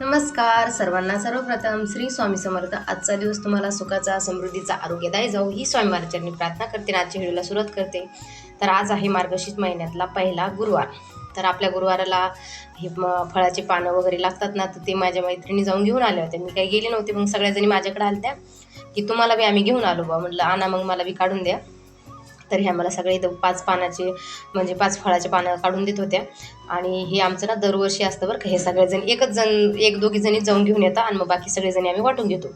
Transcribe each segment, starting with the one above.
नमस्कार. सर्वांना सर्वप्रथम श्री स्वामी समर्थ. आजचा दिवस तुम्हाला सुखाचा समृद्धीचा आरोग्यदायी जाऊ ही स्वामी महाराजांनी प्रार्थना करते आजच्या व्हिडिओला सुरुवात करते. तर आज आहे मार्गशीर्ष महिन्यातला पहिला गुरुवार. तर आपल्या गुरुवाराला हे म- फळाचे पानं वगैरे लागतात ना तर ते माझ्या मैत्रिणी जाऊन घेऊन आल्या होत्या. मी काही गेले नव्हते मग सगळ्याजणी माझ्याकडे आल्या की तुम्हाला बी आम्ही घेऊन आलो बा म्हटलं आणा मग मला बी काढून द्या. तर ह्या मला सगळे इथं पाच पानाचे म्हणजे पाच फळाचे पानं काढून देत होत्या. आणि हे आमचं ना दरवर्षी असतं बरं का हे सगळेजण एकच जण एक दोघी जणी जाऊन घेऊन येतात आणि मग बाकी सगळेजणी आम्ही वाटून घेतो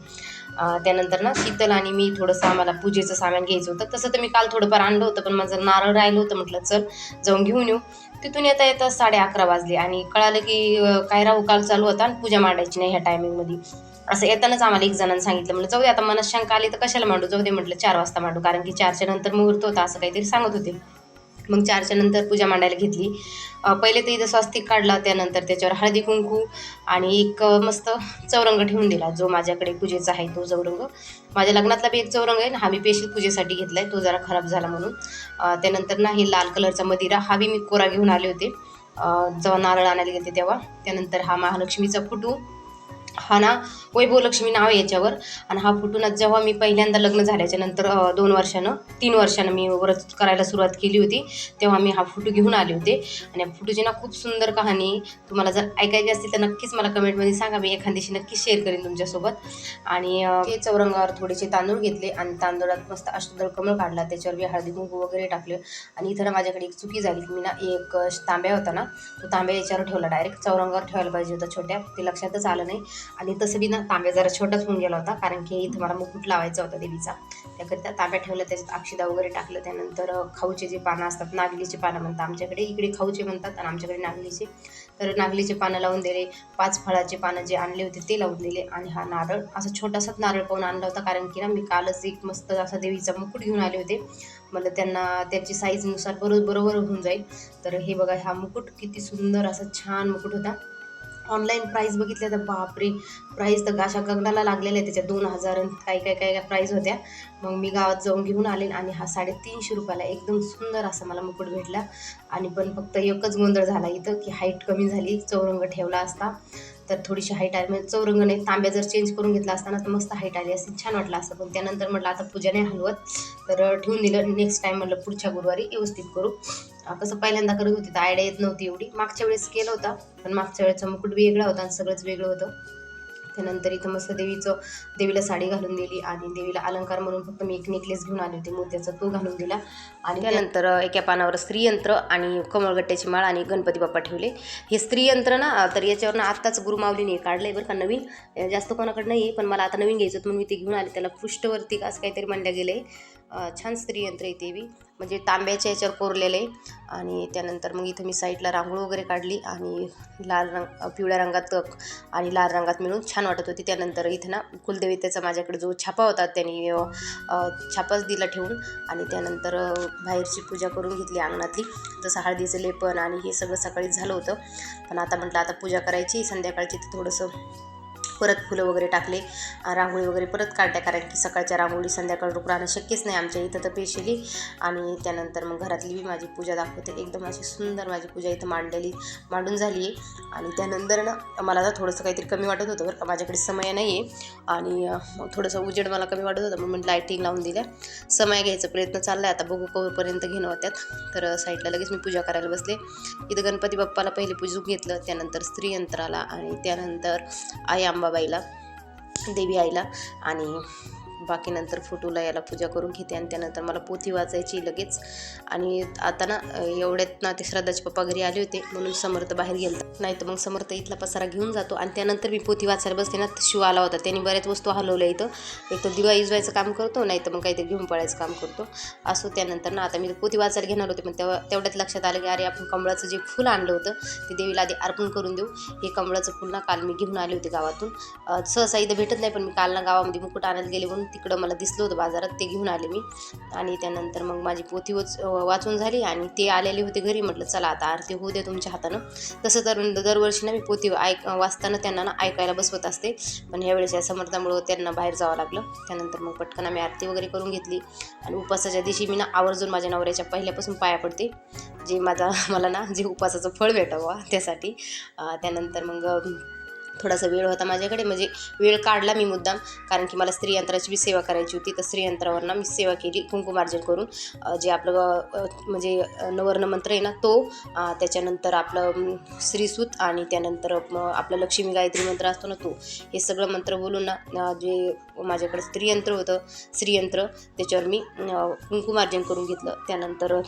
त्यानंतर ना शीतल आणि मी थोडंसं आम्हाला पूजेचं सामान घ्यायचं होतं. तसं तर मी काल थोडंफार आणलं होतं पण माझं नारळ राहिलं होतं म्हटलं चल जाऊन घेऊन येऊ. तिथून येता येता साडे अकरा वाजले आणि कळालं की काय राहू काल चालू होता आणि पूजा मांडायची नाही ह्या टायमिंगमध्ये असं येतानाच आम्हाला एक जणांनी सांगितलं म्हटलं जाऊ दे आता मनात शंका आली तर कशाला मांडू? जाऊ दे म्हटलं चार वाजता मांडू कारण की चारच्या नंतर मुहूर्त होता असं काहीतरी सांगत होते. मग चारच्या नंतर पूजा मांडायला घेतली. पहिले तर इथं स्वास्तिक काढला त्यानंतर त्याच्यावर हळदी कुंकू आणि एक मस्त चौरंग ठेवून दिला जो माझ्याकडे पूजेचा आहे तो चौरंग. माझ्या लग्नातला बी एक चौरंग आहे ना हा मी स्पेशल पूजेसाठी घेतला आहे तो जरा खराब झाला म्हणून. त्यानंतर नाही लाल कलरचा मदिरा हा बी मी कोरा घेऊन आले होते. जेव्हा नारळ आणायला गेले तेव्हा त्यानंतर हा महालक्ष्मीचा फुटू हा ना वैभव लक्ष्मी नाव आहे याच्यावर. आणि हा फुटूनच जेव्हा मी पहिल्यांदा लग्न झाल्याच्यानंतर दोन वर्षानं तीन वर्षानं मी व्रत करायला सुरुवात केली होती तेव्हा मी हा फोटो घेऊन आले होते. आणि या फोटोची ना खूप सुंदर कहाणी तुम्हाला जर ऐकायची असतील तर नक्कीच मला कमेंटमध्ये सांगा मी एखाद्याशी नक्कीच शेअर करेन तुमच्यासोबत. आणि ते चौरंगावर थोडेसे तांदूळ घेतले आणि तांदूळात मस्त अष्टदळ कमळ काढला त्याच्यावर मी हळदी कुंकू वगैरे टाकले. आणि इथं ना माझ्याकडे एक चुकी झाली की मी ना एक तांब्या होता ना तो तांब्या याच्यावर ठेवला डायरेक्ट चौरंगावर ठेवायला पाहिजे होता छोट्या ते लक्षातच आलं नाही. आणि तसं बी ना तांब्या जरा छोटाच होऊन गेला होता कारण की इथं मला मुकुट लावायचा होता देवीचा. त्याकरिता तांब्या ठेवलं त्याच्यात अक्षिदा वगैरे टाकलं त्यानंतर खाऊचे जे पानं असतात नागलीचे पानं म्हणतात आमच्याकडे इकडे खाऊचे म्हणतात आणि आमच्याकडे नागलीचे. तर नागलीचे पानं लावून दिले पाच फळाचे पानं जे आणले होते ते लावून दिले आणि हा नारळ असा छोटासाच नारळ पाहून आणला होता कारण की ना मी कालच एक मस्त असा देवीचा मुकुट घेऊन आले होते. मला त्यांना त्याची साईजनुसार बरोबर बरोबर होऊन जाईल. तर हे बघा हा मुकुट किती सुंदर असा छान मुकुट होता. ऑनलाईन प्राईस बघितल्या तर बापरे. प्राईस तर अशा गगनाला लागलेल्या आहे त्याच्या दोन हजार काही काय काय काय प्राईज प्राईस होत्या. मग मी गावात जाऊन घेऊन आले आणि हा साडेतीनशे रुपयाला एकदम सुंदर असा मला मुकुट भेटला. आणि पण फक्त एकच गोंधळ झाला इथं की हाईट कमी झाली चौरंग ठेवला असता. तर थोडीशी हाईट आली म्हणजे चौरंग नाही तांब्या जर चेंज करून घेतला असताना तर मस्त हाईट आली असती छान वाटलं असतं. पण त्यानंतर म्हटलं आता पूजा नाही हलवत. तर ठेवून दिलं नेक्स्ट टाईम म्हटलं पुढच्या गुरुवारी व्यवस्थित करू. कसं पहिल्यांदा करत होती तर आयडिया येत नव्हती एवढी. मागच्या वेळेस केलं होता पण मागच्या वेळेचा मुकुट वेगळा होता आणि सगळंच वेगळं होतं. त्यानंतर इथं मस्त देवीचं देवीला साडी घालून दिली आणि देवीला अलंकार म्हणून फक्त मी एक नेकलेस घेऊन आले होते मोत्याचा तो घालून दिला. आणि त्यानंतर एका पानावर स्त्रीयंत्र आणि कमळगट्ट्याची माळ आणि गणपती बाप्पा ठेवले. हे स्त्रीयंत्र ना तर याच्यावर ना आत्ताच गुरुमावलीने काढलं आहे बरं का नवीन. जास्त कोणाकडे नाही आहे पण मला आता नवीन घ्यायचं म्हणून मी ते घेऊन आले. त्याला पृष्ठवरती असं काहीतरी म्हणलं गेलं आहे छान स्त्रीयंत्र आहे ते बी. म्हणजे तांब्याच्या याच्यावर कोरलेलं आहे. आणि त्यानंतर मग इथं मी साईडला रांगोळ वगैरे काढली आणि लाल रंग पिवळ्या रंगात आणि लाल रंगात मिळून छान वाटत होती. त्यानंतर इथं ना कुलदेवतेचा माझ्याकडे जो छापा होता त्यांनी छापाच दिला ठेवून. आणि त्यानंतर बाहेरची पूजा करून घेतली अंगणातली. जसं हळदीचं लेपन आणि हे सगळं सकाळीच झालं होतं. पण आता म्हटलं आता पूजा करायची. संध्याकाळची तर थोडंसं परत फुलं वगैरे टाकले रांगोळी वगैरे परत काढल्या कारण की सकाळच्या रांगोळी संध्याकाळ रूप राहणं शक्यच नाही आमच्या इथं तर पेशली. आणि त्यानंतर मग घरातली बी माझी पूजा दाखवते. एकदम अशी सुंदर माझी पूजा इथं मांडलेली मांडून झाली आहे आणि त्यानंतर ना मला आता थोडंसं काहीतरी कमी वाटत होतं बरं का माझ्याकडे समय नाही आहे आणि थोडंसं उजेड मला कमी वाटत होतं म्हणून लायटिंग लावून दिल्या. समय घ्यायचा प्रयत्न चालला आहे आता बघू कवरपर्यंत घेणं होत्यात. तर साईडला लगेच मी पूजा करायला बसले. इथं गणपती बाप्पाला पहिले पूजून घेतलं त्यानंतर स्त्रीयंत्राला आणि त्यानंतर आई आंबा अंबाबाईला देवी आईला आणि बाकी नंतर फोटोला याला पूजा करून घेते आणि त्यानंतर मला पोथी वाचायची लगेच. आणि आता ना एवढ्यात ना ते श्रद्धाचे पप्पा घरी आले होते म्हणून समर्थ बाहेर गेलता नाही तर मग समर्थ इथला पसारा घेऊन जातो आणि त्यानंतर मी पोथी वाचायला बसते ना शिव आला होता. त्यांनी बऱ्याच वस्तू हलवल्या इथं. एक तर दिवा इजवायचं काम करतो नाही तर मग काहीतरी घेऊन पळायचं काम करतो. असो त्यानंतर ना आता मी पोथी वाचायला घेणार होते पण तेव्हा तेवढ्यात लक्षात आलं की अरे आपण कमळाचं जे फुल आणलं होतं ते देवीला आधी अर्पण करून देऊ. हे कमळाचं फुल ना काल मी घेऊन आले होते गावातून. सहसा इथं भेटत नाही पण मी काल ना गावामध्ये मुकुट आणायला गेले म्हणून तिकडं मला दिसलं होतं बाजारात ते घेऊन आले मी. आणि त्यानंतर मग माझी पोथी वच वाचून झाली आणि ते आलेले होते घरी. म्हटलं चला आता आरती होऊ दे तुमच्या हातानं. तसं तर दरवर्षी ना मी पोथी ऐक वाचताना त्यांना ना ऐकायला बसवत असते. पण ह्यावेळेच्या समर्थामुळं त्यांना बाहेर जावं लागलं. त्यानंतर मग पटकन आम्ही आरती वगैरे करून घेतली. आणि उपासाच्या दिवशी मी ना आवर्जून माझ्या नवऱ्याच्या पहिल्यापासून पाया पडते. जे माझा मला ना जे उपासाचं फळ भेटावं त्यासाठी. त्यानंतर मग थोडासा वेळ होता माझ्याकडे म्हणजे वेळ काढला मी मुद्दाम. कारण की मला स्त्रीयंत्राची बी सेवा करायची होती. तर स्त्रीयंत्रावरनं मी सेवा केली कुंकुमार्जन करून. जे आपलं म्हणजे नवर्ण मंत्र आहे ना तो त्याच्यानंतर आपलं श्रीसूत आणि त्यानंतर आपला आपलं लक्ष्मी गायत्री मंत्र असतो ना तो. हे सगळं मंत्र बोलून ना जे माझ्याकडे स्त्रीयंत्र होतं स्त्रीयंत्र त्याच्यावर मी कुंकुमार्जन करून घेतलं. त्यानंतर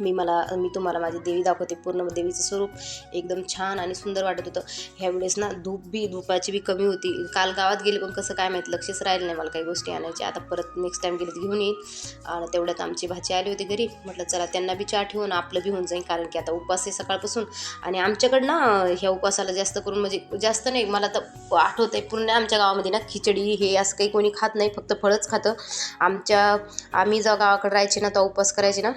मी मला मी तुम्हाला माझी देवी दाखवते पूर्ण देवीचं स्वरूप एकदम छान आणि सुंदर वाटत होतं. ह्यावेळेस ना धूप बी धुपाची बी कमी होती. काल गावात गेले पण कसं काय माहीत लक्षच राहिलं नाही मला काही गोष्टी आणायच्या आता परत नेक्स्ट टाईम गेले घेऊन येईल आणि तेवढ्यात आमची भाची आली होती घरी. म्हटलं चला त्यांना बी चहा ठेवून आपलं बी होऊन जाईल कारण की आता उपवास आहे सकाळपासून. आणि आमच्याकडं ना ह्या उपवासाला जास्त करून म्हणजे जास्त नाही मला तर आठवत आहे पूर्ण आमच्या गावामध्ये ना खिचडी हे असं काही कोणी खात नाही फक्त फळच खातं. आमच्या आम्ही जेव्हा गावाकडे राहायचे ना तेव्हा उपवास करायचे ना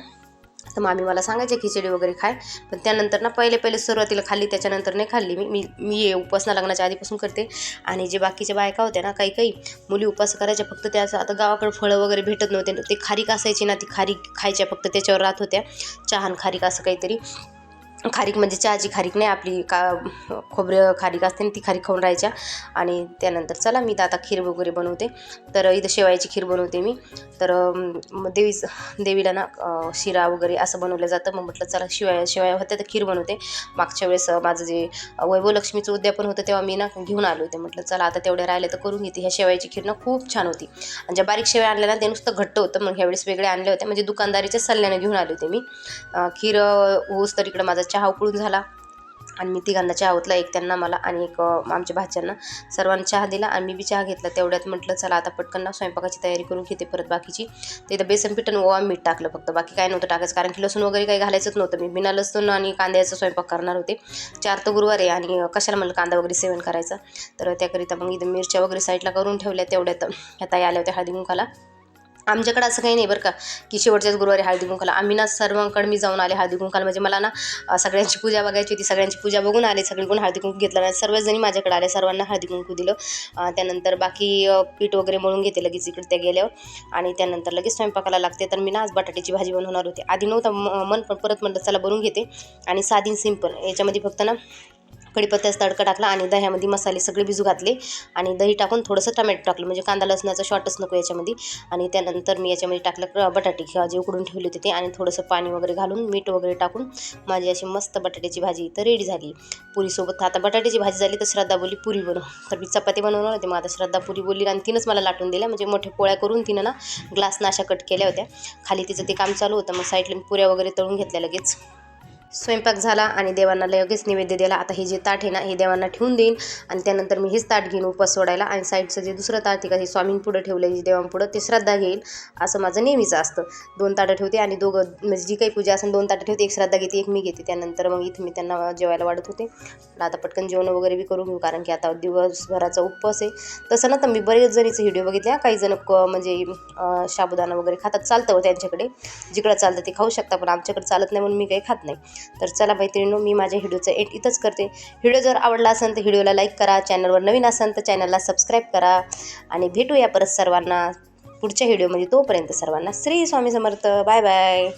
तर मामी मला सांगायचे खिचडी वगैरे खाय. पण त्यानंतर ना पहिले पहिले सुरुवातीला खाल्ली त्याच्यानंतर नाही खाल्ली. मी मी मी उपासना लग्नाच्या आधीपासून करते. आणि जे बाकीच्या बायका होत्या ना काही काही मुली उपास करायच्या फक्त त्याचं आता गावाकडे फळं वगैरे भेटत नव्हते. ते खारीक असायची ना ती खारीक खायच्या फक्त त्याच्यावर राहत होत्या. चहान खारीक असं काहीतरी. खारीक म्हणजे चहाची खारीक नाही आपली का खोबरं खारीक असते ना ती खारीक खाऊन राहायच्या. आणि त्यानंतर चला मी तर आता खीर वगैरे बनवते. तर इथं शेवायची खीर बनवते मी. तर मग देवी देवीला ना शिरा वगैरे असं बनवलं जातं. मग म्हटलं चला शिवाय शिवाय होत्या तर खीर बनवते. मागच्या वेळेस माझं जे वैभव लक्ष्मीचं उद्यापन होतं तेव्हा मी ना घेऊन आलो होते. म्हटलं चला आता तेवढ्या राहिले तर करून घेते. ह्या शेवायची खीर ना खूप छान होती. आणि ज्या बारीक शेवया आणल्या ना ते नुसतं घट्ट होतं. मग ह्यावेळेस वेगळे आणले होते म्हणजे दुकानदारीच्या सल्ल्याने घेऊन आले होते मी. खीर अ, होऊस तर इकडं माझा चहा उकळून झाला. आणि मी तिघांना चहा ओतला एक त्यांना मला आणि एक आमच्या भाच्यांना. सर्वांना चहा दिला आणि मी बी चहा घेतला. तेवढ्यात म्हटलं चला आता पटकन ना स्वयंपाकाची तयारी करून घेते परत बाकीची. ते इथं बेसन पीठ आणि ओवा मीठ टाकलं फक्त. बाकी काय नव्हतं टाकायचं. कारण की लसूण वगैरे काही घालायचंच नव्हतं. मी बिना लसूण आणि कांद्याचा स्वयंपाक करणार होते. चार तर गुरुवार आहे आणि कशाला मला कांदा वगैरे सेवन करायचा. तर त्याकरिता मग इथं मिरच्या वगैरे साईडला करून ठेवल्या तेवढ्यात ह्या ताई आल्या होत्या हळदी मुखाला आमच्याकडे असं काही नाही बरं का की शेवटच्याच गुरुवारी हळदी कुंकाला आम्ही ना सर्वांकडे मी जाऊन आले हळदी कुंकाला म्हणजे मला ना सगळ्यांची पूजा बघायची होती. सगळ्यांची पूजा बघून आले. सगळीकडून हळदी कुंकू घेतला नाही. सर्वजणी माझ्याकडे आले. सर्वांना हळदी कुंकू दिलं. त्यानंतर बाकी पीठ वगैरे मळून घेते लगेच इकडे त्या गेल्यावर. आणि त्यानंतर लगेच स्वयंपाकाला लागते. तर मी ना आज बटाट्याची भाजी बनवणार होते. आधी नव्हतं म- मन पण परत म्हणलं चला बनवून घेते. आणि साधी सिंपल. याच्यामध्ये फक्त ना कढीपत्त्याचा तडका टाकला आणि दह्यामध्ये मसाले सगळे भिजू घातले. आणि दही टाकून थोडंसं टमॅटो टाकलं म्हणजे कांदा लसणाचा शॉर्टच नको याच्यामध्ये. आणि त्यानंतर मी याच्यामध्ये टाकलं बटाटे किंवा जे उकडून ठेवले होते ते. आणि थोडंसं पाणी वगैरे घालून मीठ वगैरे टाकून माझी अशी मस्त बटाट्याची भाजी तर रेडी झाली. पुरीसोबत आता बटाट्याची भाजी झाली तर श्रद्धा बोलली पुरी बनव. तर मी चपाती बनवणार होते मग आता श्रद्धा पुरी बोलली आणि तिनंच मला लाटून दिल्या. म्हणजे मोठ्या पोळ्या करून तिनं ना ग्लासनं अशा कट केल्या होत्या. खाली तिचं ते काम चालू होतं मग साईडला पुऱ्या वगैरे तळून घेतल्या लगेच. स्वयंपाक झाला आणि देवांना लगेच नैवेद्य दिला. आता हे जे ताट आहे ना हे देवांना ठेवून देईन. आणि त्यानंतर मी हेच ताट घेईन उपवास सोडायला आणि साईडचं जे दुसरं ताट आहे का हे स्वामींपुढं ठेवलं आहे देवांपुढं ते श्रद्धा घेईल. असं माझं नेहमीचं असतं. दोन ताटं ठेवते आणि दोघं म्हणजे जी काही पूजा असेल दोन ताटं ठेवते एक श्रद्धा घेते एक मी घेते. त्यानंतर मग इथं मी त्यांना जेवायला वाढत होते. पण आता पटकन जेवण वगैरे बी करून घेऊ कारण की आता दिवसभराचा उपवास आहे. तसं ना तर मी बरेच जणीचे व्हिडिओ बघितले काही जण क म्हणजे साबुदाणा वगैरे खातात चालतं हो त्यांच्याकडे. जिकडं चालतं ते खाऊ शकता पण आमच्याकडे चालत नाही म्हणून मी काही खात नाही. तर चला मैत्रिणींनो मी माझ्या व्हिडिओचं एंड इथंच करते. व्हिडिओ जर आवडला असेल तर व्हिडिओला लाईक करा चॅनलवर नवीन असेल तर चॅनलला सबस्क्राईब करा. आणि भेटूया परत सर्वांना पुढच्या व्हिडिओमध्ये. तोपर्यंत सर्वांना श्री स्वामी समर्थ. Bye bye